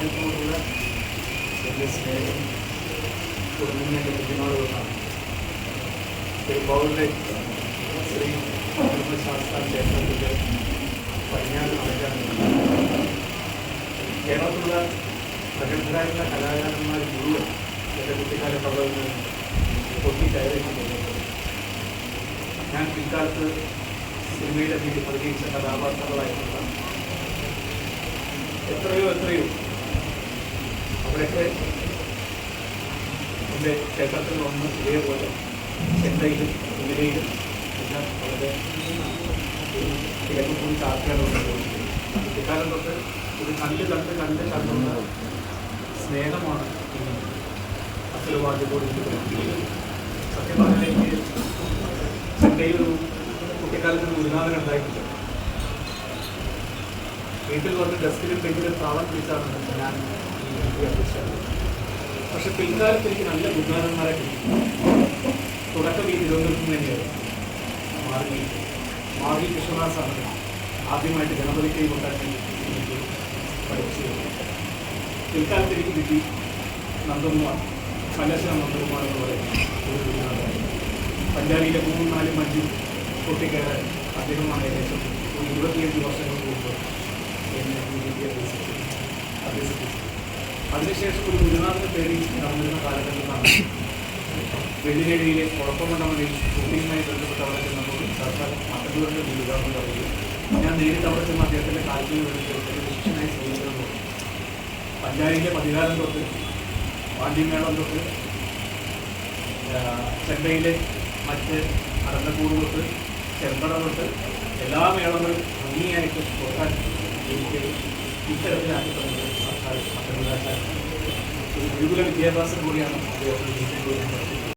സത്യവാദികളോടുള്ള എന്റെ സ്നേഹം കുടുംബങ്ങളുടെ ഒരു പൗരുടെ ശ്രീ ധർമ്മശാസ്ത്ര ക്ഷേത്രത്തിന്റെ പടിഞ്ഞാറ് നടക്കാണ് കേരളത്തിലുള്ള പ്രഗത്ഭരായിട്ടുള്ള കലാകാരന്മാർ മുഴുവൻ എന്റെ കുട്ടിക്കാലത്ത് അവിടെ നിന്ന് പൊട്ടിക്കയറിയിട്ടുണ്ട് ഞാൻ പിൽക്കാലത്ത് സിനിമയുടെ വീട്ടിൽ പ്രതികരിച്ച കഥാപാത്രങ്ങളായിട്ടുള്ള എത്രയോ എത്രയോ അവിടെയൊക്കെ എന്റെ ക്ഷേത്രത്തിൽ വന്ന് ഇതേപോലെ ചെന്നൈയിലും കുതിരയിലും എല്ലാം വളരെ കിഴക്ക് പോയി ഇക്കാലം തൊട്ട് ഇത് കണ്ട് കണ്ട് കണ്ട് കണ്ടുള്ള സ്നേഹമാണ് അസുരവാദ്യത്തോട് സത്യം പറഞ്ഞാൽ എനിക്ക് ചെന്നൈയിൽ ഒരു കുട്ടിക്കാലത്ത് ഗുരുനാഥൻ ഉണ്ടായിട്ടില്ല വീട്ടിൽ വന്ന് ഡെസ്കിലും ബെഞ്ചിലും താളം പിടിച്ചാണ് ഞാൻ പക്ഷെ പിൽക്കാലത്ത് എനിക്ക് നല്ല ഗുരുനാഥന്മാരെ തുടക്കം ഈ തിരുവനന്തപുരത്ത് തന്നെയായിരുന്നു. മാർഗി മാർഗി കൃഷ്ണദാസ് ആണ് ആദ്യമായിട്ട് ഗണപതിക്കൈ കൊണ്ടാക്കി എനിക്ക് പഠിച്ചു പിൽക്കാലത്ത് എനിക്ക് കിട്ടി നന്ദകുമാർ കലശന നന്ദകുമാർ എന്ന് പറയുന്ന ഒരു ഗുരുനാഥൻ. പഞ്ചാബിയിലെ മൂന്നും നാലും അഞ്ചും കുട്ടിക്കയറാൻ അദ്ദേഹമാണ് ഏകദേശം ഒരു ഇരുപത്തിയഞ്ച് വർഷങ്ങൾക്ക് മുമ്പ് എന്നെ വിദ്യാഭ്യാസം വിദ്യാഭ്യാസത്തിൽ അഭ്യസിപ്പിച്ചു അതിനുശേഷം ഒരു ഗുരുനാഥനെ തേടി നടന്നിരുന്ന കാലഘട്ടത്തിലാണ് വെള്ളിനേഴിയിലെ കുഴപ്പമുണ്ടമണിൽ കുട്ടിയുമായി ബന്ധപ്പെട്ട് അവിടെ ചെന്നപ്പോൾ സർക്കാർ മട്ടന്നൂരിന്റെ ഉദ്ഘാടനം പറയുകയും ഞാൻ നേരിട്ട് അവിടെ ചെന്ന് അദ്ദേഹത്തിന്റെ കാൽക്കൽ വേണ്ടി സ്വീകരിച്ചതെന്ന് പറഞ്ഞു പഞ്ചായത്തിലെ പതിനാലം തൊട്ട് പാണ്ഡ്യമേളം തൊട്ട് ചെന്നൈയിലെ മറ്റ് അടന്നക്കൂട് തൊട്ട് ചെമ്പട തൊട്ട് എല്ലാ മേളങ്ങളും ഭംഗിയായിട്ട് കൊടുക്കാൻ എനിക്ക് ഇത്തരത്തിലാക്കി തന്നത് പട്ടണ വിദ്യാഭ്യാസം കൂടിയാണ് അദ്ദേഹത്തിന്